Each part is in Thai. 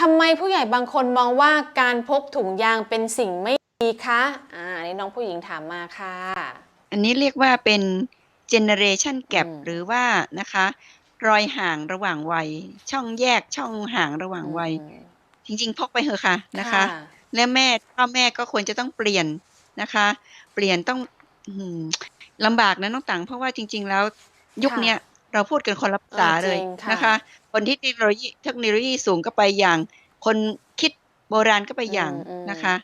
ทำไมผู้ใหญ่บางคนมองว่าการพกถุงยางเป็นสิ่งไม่ดีคะอ่าอันนี้น้องผู้หญิงถามมาค่ะ อันนี้เรียกว่าเป็น generation gap อืมหรือว่านะคะ รอยห่างระหว่างวัย ช่องแยกช่องห่างระหว่างวัยอืมจริง ๆ พกไปเถอะค่ะนะคะ และแม่พ่อแม่ก็ควรจะต้องเปลี่ยนนะคะ เปลี่ยนต้องอื้อหือลำบากนะน้องตังเพราะว่าจริง ๆ แล้วยุคค่ะเนี้ย เราพูดกันคนละภาษาเออเลยจริงค่ะนะคะ คนที่เทคโนโลยีเทคโนโลยีสูงก็ไปอย่าง คนคิดโบราณก็ไปอย่างอืมนะคะ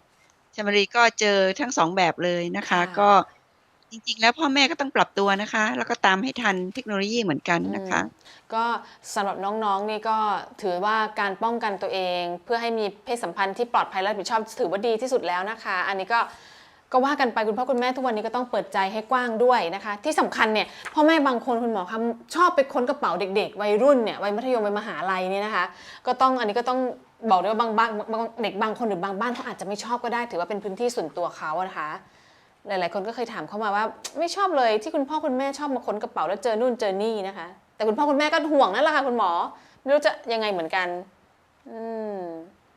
ชมารีก็เจอทั้งสองแบบเลยนะคะค่ะก็จริงๆ แล้วพ่อแม่ก็ต้องปรับตัวนะคะ แล้วก็ตามให้ทันเทคโนโลยีเหมือนกันนะคะอืมก็สำหรับน้องๆนี่ก็ถือว่าการป้องกันตัวเอง เพื่อให้มีเพศสัมพันธ์ที่ปลอดภัยและรับผิดชอบถือว่าดีที่สุดแล้วนะคะ อันนี้ก็ ก็ว่ากันไปคุณพ่อคุณแม่ทุกวันนี้ก็ต้องเปิดใจให้กว้างด้วยนะคะ ที่สำคัญเนี่ยพ่อแม่บางคนคุณหมอคะชอบไปค้นกระเป๋าเด็ก ๆ วัยรุ่นเนี่ยวัยมัธยมวัยมหาลัยเนี่ยนะคะ ก็ต้องอันนี้ก็ต้องบอกด้วยว่าบางบ้านเด็กบางคนหรือบางบ้านเขาอาจจะไม่ชอบก็ได้ ถือว่าเป็นพื้นที่ส่วนตัวเขานะคะ หลาย ๆ คนก็เคยถามเข้ามาว่า ไม่ชอบเลยที่คุณพ่อคุณแม่ชอบมาค้นกระเป๋าแล้วเจอนู่นเจอนี่นะคะ แต่คุณพ่อคุณแม่ก็ห่วงนั่นแหละค่ะคุณหมอไม่รู้จะยังไงเหมือนกัน อืม